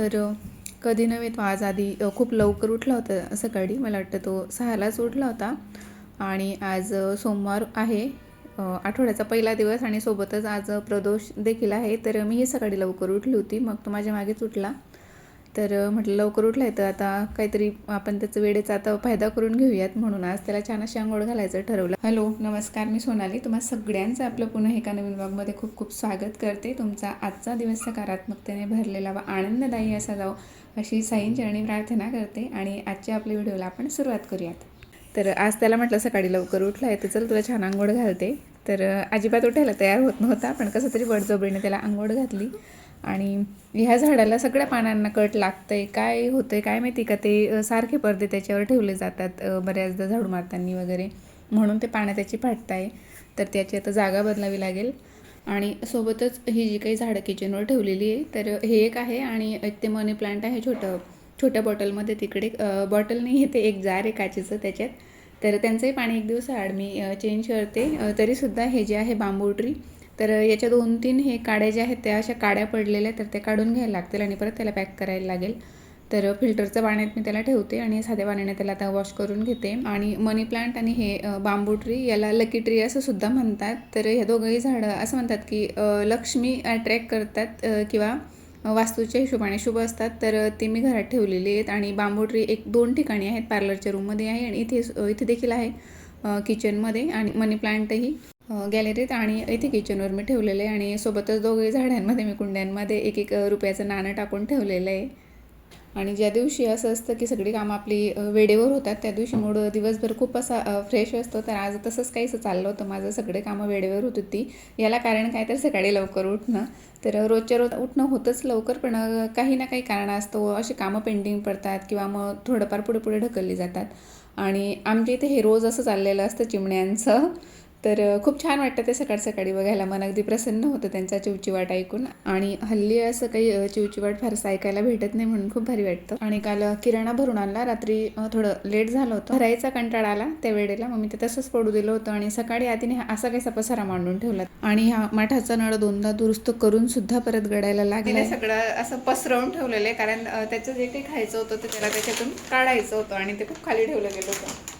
तर कधी नव्हे तो आज आधी खूप लवकर उठला होता सकाळी. मला वाटतं तो सहालाच उठला होता. आणि आज सोमवार आहे. आठवड्याचा पहिला दिवस आणि सोबतच आज प्रदोष देखील आहे. तर मीही सकाळी लवकर उठली होती. मग तो माझ्या मागेच उठला. तर म्हटलं लवकर उठलं आहे तर आता काहीतरी आपण त्याचं वेळेचा आता फायदा करून घेऊयात म्हणून. आज त्याला छान अशी आंघोळ घालायचं ठरवलं. हॅलो नमस्कार मी सोनाली. तुम्हा सगळ्यांचं आपलं पुन्हा एका नवीन ब्लॉगमध्ये खूप खूप स्वागत करते. तुमचा आजचा दिवस सकारात्मकतेने भरलेला व आनंददायी असा जाओ अशी साईंचरणी प्रार्थना करते आणि आजच्या आपल्या व्हिडिओला आपण सुरुवात करूयात. तर आज त्याला म्हटलं सकाळी लवकर उठलं आहे तर चल तुला छान आंघोळ घालते. तर अजिबात उठायला तयार होत नव्हता पण कसं तरी बळजबरीने त्याला आंघोळ घातली. आणि ह्या झाडाला सगळ्या पानांना कट लागतं आहे काय होतं आहे काय माहिती का ते सारखे पडदे त्याच्यावर ठेवले जातात बऱ्याचदा झाडू मारताना वगैरे. म्हणून ते पानं त्याची फाटताय. तर त्याची आता जागा बदलावी लागेल. आणि सोबतच ही जी काही झाडं किचनवर ठेवलेली आहे तर हे एक आहे आणि एक ते मनी प्लांट आहे छोटं छोट्या बॉटलमध्ये तिकडे बॉटल नाही आहे ते एक जार आहे काचेचं त्याच्यात. तर त्यांचंही पाणी एक दिवस आड मी चेंज करते. तरीसुद्धा हे जे आहे बांबू ट्री तर याच्या दोन तीन हे काड्या ज्या आहेत त्या अशा काड्या पडलेल्या आहेत तर त्या काढून घ्यायला लागतील आणि परत त्याला पॅक करायला लागेल. तर फिल्टरचं पाण्यात मी त्याला ठेवते आणि साध्या पाण्याने त्याला आता वॉश करून घेते. आणि मनी प्लांट आणि हे बांबू ट्री याला लकी ट्री असं सुद्धा म्हणतात. तर ह्या दोघंही झाडं असं म्हणतात की लक्ष्मी अट्रॅक्ट करतात किंवा वास्तूच्या हिशोबाने शुभ असतात. तर ते मी घरात ठेवलेली आहेत आणि बांबू ट्री एक दोन ठिकाणी आहेत. पार्लरच्या रूममध्ये आहे आणि इथे इथे देखील आहे किचनमध्ये आणि मनी प्लांटही. गॅलरीत आणि इथे किचनवर मी ठेवलेलं आहे आणि सोबतच दोघे झाडांमध्ये मी कुंड्यांमध्ये एक एक रुपयाचं नाणं टाकून ठेवलेलं आहे. आणि ज्या दिवशी असं असतं की सगळी कामं आपली वेळेवर होतात त्या दिवशी मूड दिवसभर खूप असा फ्रेश असतो. तर आज तसंच काहीच चाललं होतं. माझं सगळे कामं वेळेवर होत होती. याला कारण काय तर सकाळी लवकर उठणं. तर रोजच्या रोज उठणं होतंच लवकर पण काही ना काही कारण असतं. अशी कामं पेंडिंग पडतात किंवा मग थोडंफार पुढे पुढे ढकलली जातात. आणि आमच्या इथे हे रोज असं चाललेलं असतं चिमण्यांचं. तर खूप छान वाटतं ते सकाळ सकाळी बघायला. मन अगदी प्रसन्न होतं त्यांचा चिवचिवाट ऐकून. आणि हल्ली असं काही चिवचिवाट फारसं ऐकायला भेटत नाही म्हणून खूप भारी वाटतं. आणि काल किराणा भरून आणला. रात्री थोडं लेट झालं होतं. भरायचा कंटाळा आला त्या वेळेला. मग मी ते तसंच पडू दिलं होतं आणि सकाळी आधीने हा असा कैसा पसारा मांडून ठेवला. आणि हा माठाचा नळ दोनदा दुरुस्त करून सुद्धा परत गडायला लागला. सगळं असं पसरवून ठेवलेलं आहे. कारण त्याचं जे काही खायचं होतं ते त्याला त्याच्यातून काढायचं होतं आणि ते खूप खाली ठेवलं गेलं होतं.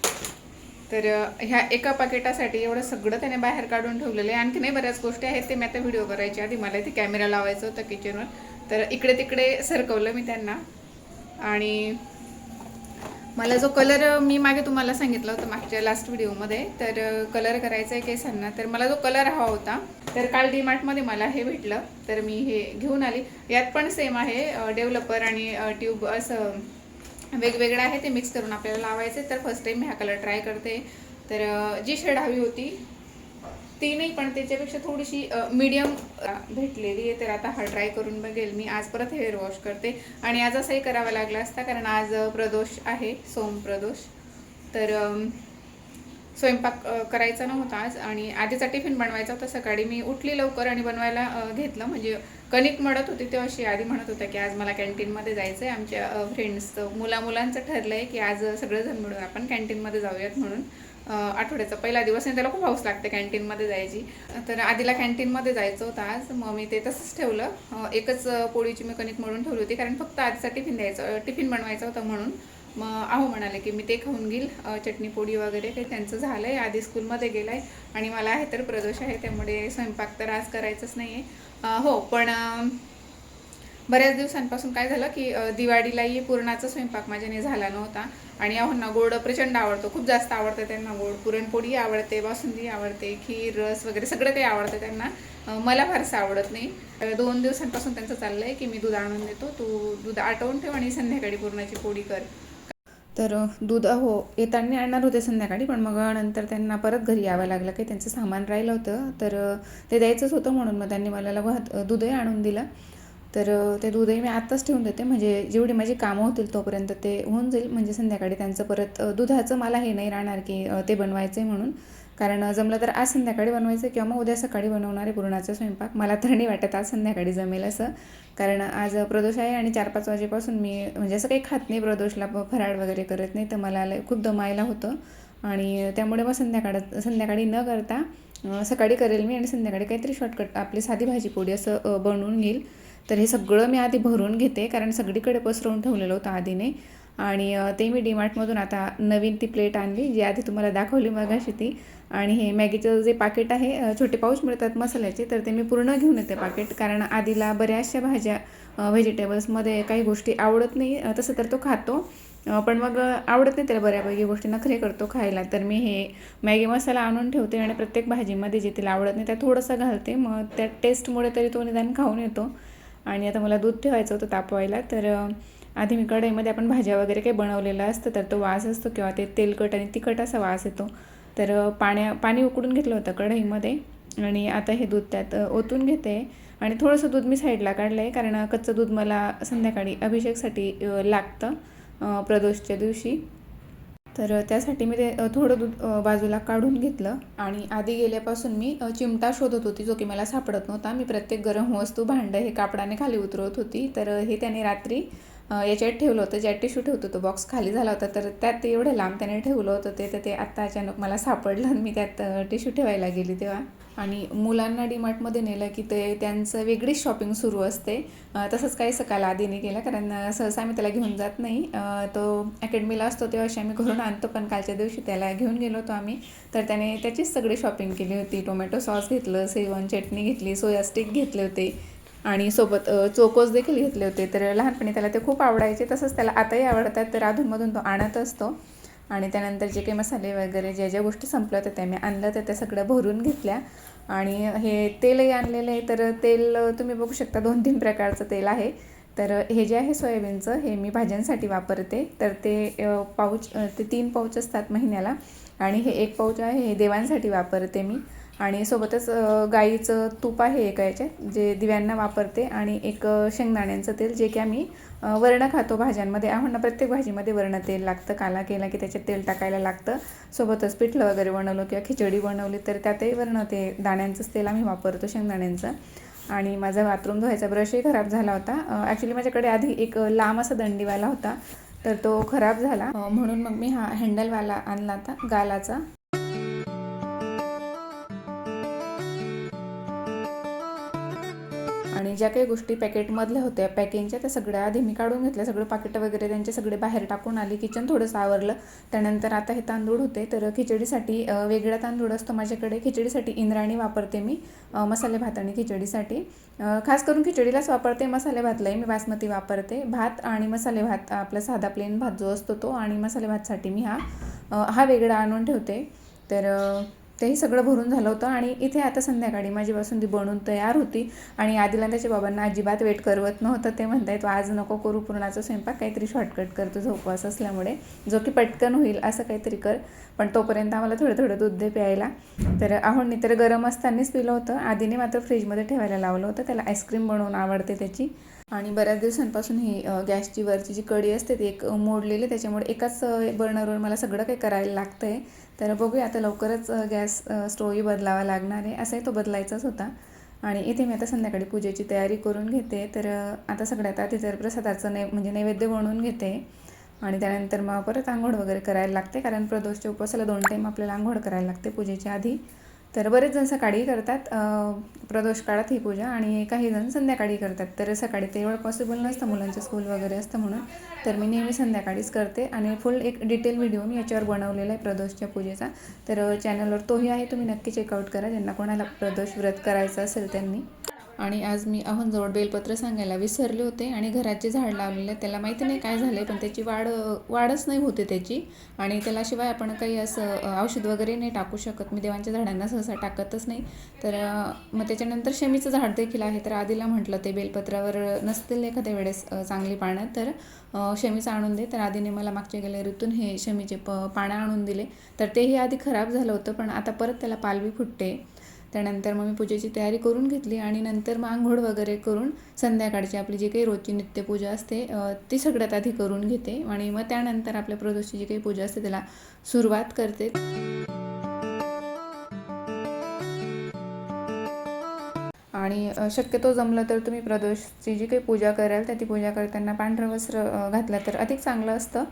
तर ह्या एका पाकिटासाठी एवढं सगळं त्याने बाहेर काढून ठेवलेलं आहे. आणखीनही बऱ्याच गोष्टी आहेत ते मी आता व्हिडिओ करायच्या आधी. मला इथे कॅमेरा लावायचा होता किचनवर. तर इकडे तिकडे सरकवलं मी त्यांना. आणि मला जो कलर मी मागे तुम्हाला सांगितलं होतं मागच्या लास्ट व्हिडिओमध्ये. तर कलर करायचा आहे केसांना. तर मला जो कलर हवा होता तर काल डीमार्टमध्ये मला हे भेटलं. तर मी हे घेऊन आली. यात पण सेम आहे डेव्हलपर आणि ट्यूब असं वेगवेगळं आहे ते मिक्स करून आपल्याला लावायचे. तर फर्स्ट टाईम मी हा कलर ट्राय करते. तर जी शेड हवी होती ती नाही पण त्याच्यापेक्षा थोडीशी मीडियम भेटलेली आहे. तर आता हा ट्राय करून बघेल मी. आज परत हेअर वॉश करते. आणि आज असंही करावा लागला असता कारण आज प्रदोष आहे सोम प्रदोष. तर स्वयंपाक करायचा नव्हता आज आणि आधीचा टिफिन बनवायचा होता सकाळी. मी उठली लवकर आणि बनवायला घेतलं. म्हणजे कणिक म्हणत होती तेव्हा अशी आधी म्हणत होत्या की आज मला कॅन्टीनमध्ये जायचं आहे आमच्या फ्रेंड्सचं मुला मुलांचं ठरलं आहे की आज सगळेजण मिळून आपण कॅन्टीनमध्ये जाऊयात म्हणून. आठवड्याचा पहिला दिवस आणि त्याला खूप हाऊस लागते कॅन्टीनमध्ये जायची. तर आधीला कॅन्टीनमध्ये जायचं होतं आज. मग मी ते तसंच ठेवलं. एकच पोळीची मी कणिक म्हणून ठेवली होती कारण फक्त आधीचा टिफिन द्यायचं टिफिन बनवायचा होता म्हणून. मग आहो म्हणाले की मी ते खाऊन घेईल चटणी पोळी वगैरे काही त्यांचं झालं आहे आधी स्कूलमध्ये गेलं आहे आणि मला आहे तर प्रदोष आहे त्यामुळे स्वयंपाक तर आज करायचंच नाही आहे हो पण बऱ्याच दिवसांपासून काय झालं की दिवाळीलाही पुरणाचा स्वयंपाक माझ्याने झाला नव्हता. आणि अहोंना गोड प्रचंड आवडतो खूप जास्त आवडतं त्यांना गोड. पुरणपोळी आवडते बासुंदी आवडते खीर रस वगैरे सगळं काही आवडतं त्यांना. मला फारसं आवडत नाही. दोन दिवसांपासून त्यांचं चाललं आहे की मी दूध आणून देतो तू दूध आटवून ठेव आणि संध्याकाळी पुरणाची पोळी कर. तर दूध हो येताना आणणार होते संध्याकाळी पण मग नंतर त्यांना परत घरी यावं लागलं काही त्यांचं सामान राहिलं होतं. तर ते द्यायचंच होतं म्हणून मग त्यांनी मला वाहत दूधही आणून दिलं. तर ते दूधही मी आत्ताच ठेवून देते. म्हणजे जेवढी माझी कामं होतील तोपर्यंत ते होऊन जाईल. म्हणजे संध्याकाळी त्यांचं परत दुधाचं मला हे नाही राहणार की ते बनवायचं आहे म्हणून. कारण जमलं तर आज संध्याकाळी बनवायचं किंवा मग उद्या सकाळी बनवणारे पुरणाचा स्वयंपाक. मला तर नाही वाटत आज संध्याकाळी जमेल असं. कारण आज प्रदोष आहे आणि चार पाच वाजेपासून मी म्हणजे असं काही खात नाही प्रदोषला फराळ वगैरे करत नाही. तर मला खूप दमायला होतं. आणि त्यामुळे मग संध्याकाळ संध्याकाळी न करता सकाळी करेल मी आणि संध्याकाळी काहीतरी शॉर्टकट आपली साधी भाजी पोळी असं बनवून घेईल. तर हे सगळं मी आधी भरून घेते. कारण सगळीकडे पसरवून ठेवलेलं होतं आधीने. आणि ते मी डीमार्टमधून आता नवीन ती प्लेट आणली जी आधी तुम्हाला दाखवली मगाशी ती. आणि हे मॅगीचं जे पाकिट आहे छोटे पाऊच मिळतात मसाल्याचे तर ते मी पूर्ण घेऊन येते पाकिट. कारण आधीला बऱ्याचशा भाज्या व्हेजिटेबल्समध्ये काही गोष्टी आवडत नाही तसं तर तो खातो. पण मग आवडत नाही त्याला बऱ्यापैकी गोष्टी नखरे करतो खायला. तर मी हे मॅगी मसाला आणून ठेवते आणि प्रत्येक भाजीमध्ये जे तिला आवडत नाही त्या थोडंसं घालते. मग त्या टेस्टमुळे तरी तो निदान खाऊन येतो. आणि आता मला दूध ठेवायचं होतं तापवायला तर आधी मी कढईमध्ये आपण भाज्या वगैरे काही बनवलेलं असतं तर तो वास असतो किंवा ते तेलकट आणि तिखट असा वास येतो. तर पाण्या पाणी उकडून घेतलं होतं कढईमध्ये आणि आता हे दूध त्यात ओतून घेते आणि थोडंसं दूध मी साईडला काढलं आहे कारण कच्चं दूध मला संध्याकाळी अभिषेकसाठी लागतं प्रदोषच्या दिवशी. तर त्यासाठी मी ते थोडं दूध बाजूला काढून घेतलं आणि आधी गेल्यापासून मी चिमटा शोधत होती जो की मला सापडत नव्हता. मी प्रत्येक गरम वस्तू भांडं हे कापडाने खाली उतरवत होती. तर हे त्याने रात्री याच्यात ठेवलं होतं ज्यात टिश्यू ठेवतो तो बॉक्स खाली झाला होता तर त्यात एवढं लांब त्याने ठेवलं होतं ते तर ते आत्ता अचानक मला सापडलं आणि मी त्यात टिश्यू ठेवायला गेली तेव्हा. आणि मुलांना डीमार्टमध्ये नेलं की ते त्यांचं वेगळीच शॉपिंग सुरू असते. तसंच काही सकाळ आधीने केलं कारण सहसा आम्ही त्याला घेऊन जात नाही. तो अकॅडमीला असतो तेव्हा अशी आम्ही घरून आणतो पण कालच्या दिवशी त्याला घेऊन गेलो होतो आम्ही. तर त्याने त्याचीच सगळी शॉपिंग केली होती. टोमॅटो सॉस घेतलं सेवन चटणी घेतली सोया स्टिक घेतले होते. आणि सोबत चोकोज चोकोस देखील घेतले होते. तर लहानपणी त्याला ते खूप आवडायचे. तसंच त्याला आताही आवडतात. तर अधूनमधून तो आणत असतो. आणि त्यानंतर जे काही मसाले वगैरे ज्या ज्या गोष्टी संपल्या होत्या त्या मी आणलं तर त्या सगळ्या भरून घेतल्या. आणि हे तेलही आणलेलं आहे. तर तेल तुम्ही बघू शकता दोन तीन प्रकारचं तेल आहे. तर हे जे आहे सोयाबीनचं हे मी भाज्यांसाठी वापरते. तर ते पाऊच ते तीन पाऊच असतात महिन्याला. आणि हे एक पाऊच आहे. हे देवांसाठी वापरते मी. आणि सोबतच गाईचं तूप आहे एका याच्यात जे दिव्यांना वापरते आणि एक शेंगदाण्यांचं तेल जे की आम्ही वरणं वर्ण खातो भाज्यांमध्ये. आपण प्रत्येक भाजीमध्ये वर्ण तेल लागतं. काला केला की त्याच्यात तेल टाकायला लागतं. सोबतच पिठलं वगैरे बनवलं किंवा खिचडी बनवली तर त्यातही वर्ण ते दाण्यांचंच तेल आम्ही वापरतो शेंगदाण्यांचं. आणि माझा बाथरूम धुवायचा ब्रशही खराब झाला होता. ॲक्च्युली माझ्याकडे आधी एक लांब असा दंडीवाला होता तर तो खराब झाला. म्हणून मग मी हा हँडलवाला आणला होता गालाचा. ज्या काही गोष्टी पॅकेटमधल्या होत्या पॅकिंगच्या त्या सगळ्या आधी मी काढून घेतल्या. सगळं पाकिटं वगैरे त्यांचे सगळे बाहेर टाकून आली. किचन थोडंसं आवरलं. त्यानंतर आता हे तांदूळ होते. तर खिचडीसाठी वेगळा तांदूळ असतो माझ्याकडे. खिचडीसाठी इंद्राणी वापरते मी मसाले भात आणि खिचडीसाठी. खास करून खिचडीलाच वापरते मसाले भातलाही मी बासमती वापरते. भात आणि मसाले भात आपला साधा प्लेन भात जो असतो तो आणि मसाले भातसाठी मी हा हा वेगळा आणून ठेवते. तर तेही सगळं भरून झालं होतं आणि इथे आता संध्याकाळी माझी बासुंदी बनून तयार होती आणि आदिला त्याच्या बाबांना अजिबात वेट करवत नव्हतं ते म्हणतायत आज नको करू पूर्णाचा स्वयंपाक काहीतरी शॉर्टकट कर तुझा उपवास असल्यामुळे जो की पटकन होईल असं काहीतरी कर. पण तोपर्यंत आम्हाला थोडं थोडं दूध दे प्यायला. तर आहोंनी तर गरम असतानाच पिलं होतं. आधीने मात्र फ्रीजमध्ये ठेवायला लावलं होतं. त्याला आईस्क्रीम बनवून आवडते त्याची. आणि बऱ्याच दिवसांपासून ही गॅसची वरची जी कडी असते ती एक मोडलेली त्याच्यामुळे एकाच बर्नरवर मला सगळं काही करायला लागतं आहे तर बघूया आता लवकरच गॅस अ, स्टोवही बदलावा लागणार आहे. असाही तो बदलायचाच होता. आणि इथे मी आता संध्याकाळी पूजेची तयारी करून घेते. तर आता सगळ्यात आधी तर प्रसादाचं नै म्हणजे नैवेद्य बनवून घेते. आणि त्यानंतर मग परत आंघोळ वगैरे करायला लागते. कारण प्रदोषच्या उपवासाला दोन टाईम आपल्याला आंघोळ करायला लागते पूजेच्या आधी. तर बरेच जण सकाळी करतात प्रदोष काळात ही पूजा आणि काही जण संध्याकाळी करतात. तर सकाळी ते एवढं पॉसिबल नसतं मुलांचं स्कूल वगैरे असतं म्हणून. तर मी नेहमी संध्याकाळीच करते आणि फुल एक डिटेल व्हिडिओ मी याच्यावर बनवलेला आहे प्रदोषच्या पूजेचा. तर चॅनलवर तोही आहे तुम्ही नक्की चेकआउट करा. ज्यांना कोणाला प्रदोष व्रत करायचं असेल त्यांनी. आणि आज मी अहनजवळ बेलपत्र सांगायला विसरले होते आणि घराचे झाड लावलेलं त्याला माहिती नाही काय झालं आहे पण त्याची वाढ वाढच नाही होते त्याची. आणि त्याला शिवाय आपण काही असं औषध वगैरे नाही टाकू शकत. मी देवांच्या झाडांना सहसा टाकतच नाही. तर मग त्याच्यानंतर शमीचं झाड देखील आहे. तर आधीला म्हटलं ते बेलपत्रावर नसतील एखाद्या वेळेस चांगली पानं. तर शमीचं आणून दे. तर आधीने मला मागच्या गेल्या ऋतून हे शमीचे प पानं आणून दिले. तर तेही आधी खराब झालं होतं. पण आता परत त्याला पालवी फुटते. त्यानंतर मग मी पूजेची तयारी करून घेतली आणि नंतर मग आंघोळ वगैरे करून संध्याकाळची आपली जी काही रोजची नित्यपूजा असते ती सगळ्यात आधी करून घेते. आणि मग त्यानंतर आपल्या प्रदोषची जी काही पूजा असते त्याला सुरुवात करते. आणि शक्यतो जमलं तर तुम्ही प्रदोषची जी काही पूजा कराल तर ती पूजा करताना पांढरं वस्त्र घातलं तर अधिक चांगलं असतं.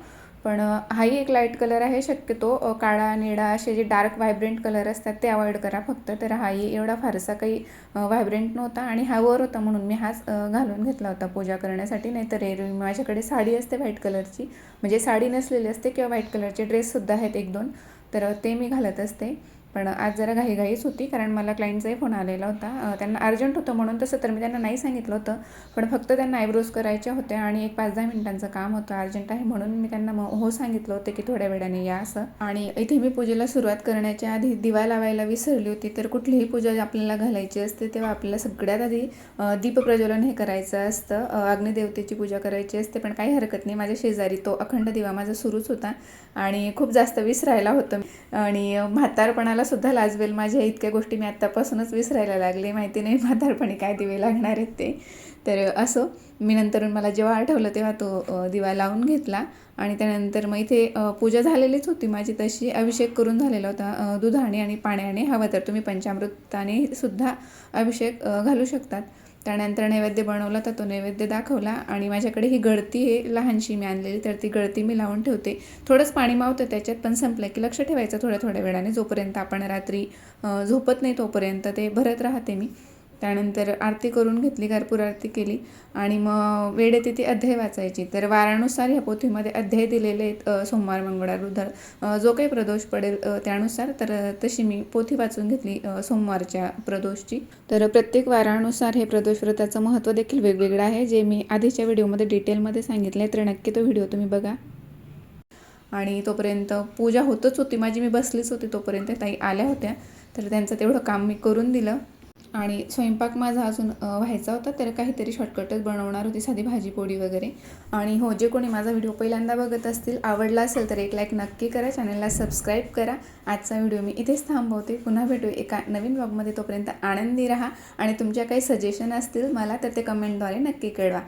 पण हाही एक लाइट कलर आहे शक्यतो. काळा निळा असे जे डार्क व्हायब्रंट कलर असतात ते अवॉइड करा फक्त. तर हाही एवढा फारसा काही व्हायब्रंट नव्हता आणि हा वर होता म्हणून मी हाच घालून घेतला होता पूजा करण्यासाठी. नाहीतर एरवी माझ्याकडे साडी असते व्हाईट कलरची म्हणजे साडी नसलेली असते किंवा व्हाईट कलरचे ड्रेससुद्धा आहेत एक दोन. तर ते मी घालत असते. पण आज जरा घाईघाईच होती कारण मला क्लायंटचाही फोन आलेला होता. त्यांना अर्जंट होतं म्हणून तसं तर मी त्यांना नाही सांगितलं होतं पण फक्त त्यांना आयब्रोज करायच्या होत्या आणि एक पाच दहा मिनिटांचं काम होतं अर्जंट आहे म्हणून मी त्यांना मग हो सांगितलं होतं की थोड्या वेळाने या असं. आणि इथे मी पूजेला सुरुवात करण्याच्या आधी दिवा लावायला विसरली होती तर कुठलीही पूजा आपल्याला घालायची असते तेव्हा आपल्याला सगळ्यात आधी दीपप्रज्वलन हे करायचं असतं. अग्निदेवतेची पूजा करायची असते पण काही हरकत नाही. माझ्या शेजारी तो अखंड दिवा माझा सुरूच होता आणि खूप जास्त विसरायला होतं. आणि म्हातारपणाला सुद्धा लाजवेल. माझ्या इतक्या गोष्टी मी आत्तापासूनच विसरायला लागले. माहिती नाही म्हातारपणी काय दिवे लागणार आहेत ते. तर असं मी नंतर मला जेव्हा आठवलं तेव्हा तो दिवा लावून घेतला आणि त्यानंतर मग इथे पूजा झालेलीच होती माझी तशी. अभिषेक करून झालेला होता. दुधाने आणि पाण्याने हवं तर तुम्ही पंचामृताने सुद्धा अभिषेक घालू शकतात. त्यानंतर नैवेद्य बनवला तर तो नैवेद्य दाखवला आणि माझ्याकडे ही गळती आहे लहानशी मी आणलेली तर ती गळती मी लावून ठेवते. थोडंच पाणी मावतं त्याच्यात पण संपलं की लक्ष ठेवायचं थोड्या थोड्या वेळाने. जोपर्यंत आपण रात्री झोपत नाही तोपर्यंत ते भरत राहते मी. त्यानंतर आरती करून घेतली कर्पूर आरती केली आणि मग वेळेत ती अध्याय वाचायची. तर वारानुसार ह्या पोथीमध्ये अध्याय दिलेले आहेत सोमवार मंगळवार बुधवार जो काही प्रदोष पडेल त्यानुसार तर तशी मी पोथी वाचून घेतली सोमवारच्या प्रदोषची. तर प्रत्येक वारानुसार हे प्रदोष व्रताचं महत्त्व देखील वेगवेगळं आहे. जे मी आधीच्या व्हिडिओमध्ये डिटेलमध्ये सांगितलं आहे तर नक्की तो व्हिडिओ तुम्ही बघा. आणि तोपर्यंत पूजा होतच होती. माझी मी बसलीच होती तोपर्यंत ताई आल्या होत्या. तर त्यांचं तेवढं काम मी करून दिलं. आणि स्वयंपाक माझा अजून व्हायचा होता तर काहीतरी शॉर्टकटच बनवणार होती साधी भाजी पोळी वगैरे. आणि हो जे कोणी माझा व्हिडिओ पहिल्यांदा बघत असतील आवडला असेल तर एक लाईक नक्की करा चॅनलला सबस्क्राईब करा. आजचा व्हिडिओ मी इथेच थांबवते. पुन्हा भेटू एका नवीन ब्लॉगमध्ये तोपर्यंत आनंदी राहा. आणि तुमच्या काही सजेशन असतील मला तर ते कमेंटद्वारे नक्की कळवा.